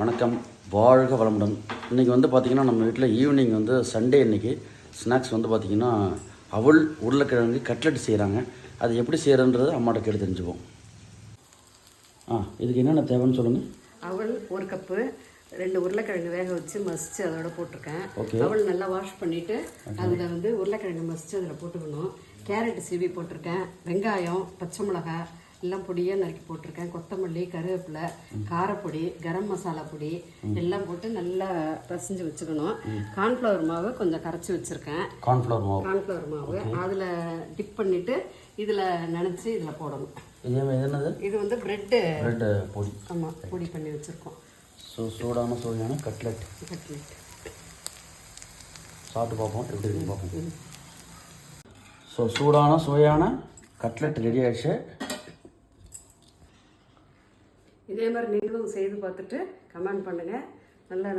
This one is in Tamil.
வணக்கம். வாழ்க வளமுடன். இன்றைக்கி வந்து பார்த்திங்கன்னா நம்ம வீட்டில் ஈவினிங் வந்து சண்டே இன்னைக்கு ஸ்நாக்ஸ் வந்து பார்த்திங்கன்னா அவல் உருளைக்கிழங்கு கட்லெட் செய்கிறாங்க அது எப்படி செய்கிறன்றது அம்மாட்ட கேட்டு தெரிஞ்சுப்போம் ஆ இதுக்கு என்னென்ன தேவைன்னு சொல்லுங்கள் அவல் ஒரு கப்பு ரெண்டு உருளைக்கிழங்கு வேக வச்சு மசிச்சு அதோட போட்டிருக்கேன். அவல் நல்லா வாஷ் பண்ணிட்டு அதில் வந்து உருளைக்கிழங்கு மசிச்சு அதில் போட்டுக்கணும். கேரட் சீவி போட்டிருக்கேன். வெங்காயம் பச்சை மிளகாய் எல்லாம் பொடியாக நறுக்கி போட்டிருக்கேன். கொத்தமல்லி கருவேப்பிலை காரப்பொடி கரம் மசாலா பொடி எல்லாம் போட்டு நல்லா பசைஞ்சு வச்சுக்கணும். கார்ன்ஃப்ளவர் மாவு கொஞ்சம் கரைச்சி வச்சுருக்கேன். கார்ன்ஃப்ளவர் மாவு. கார்ன்ஃப்ளவர் மாவு. அதில் டிப் பண்ணிட்டு இதில் நினச்சி இதில் போடணும். இதே வந்து ப்ரெட்டு. ப்ரெட் பொடி. ஆமாம் பொடி பண்ணி வச்சுருக்கோம். ஸோ சூடான சுவையான கட்லெட். கட்லெட். சாப்பிட்டு பார்ப்போம். எப்படி இருக்குன்னு பார்ப்போம். ஸோ சூடான சுவையான கட்லெட் ரெடி ஆயிடுச்சு. இதே மாதிரி நீங்களும் செய்து பார்த்துட்டு கமெண்ட் பண்ணுங்கள் நல்லா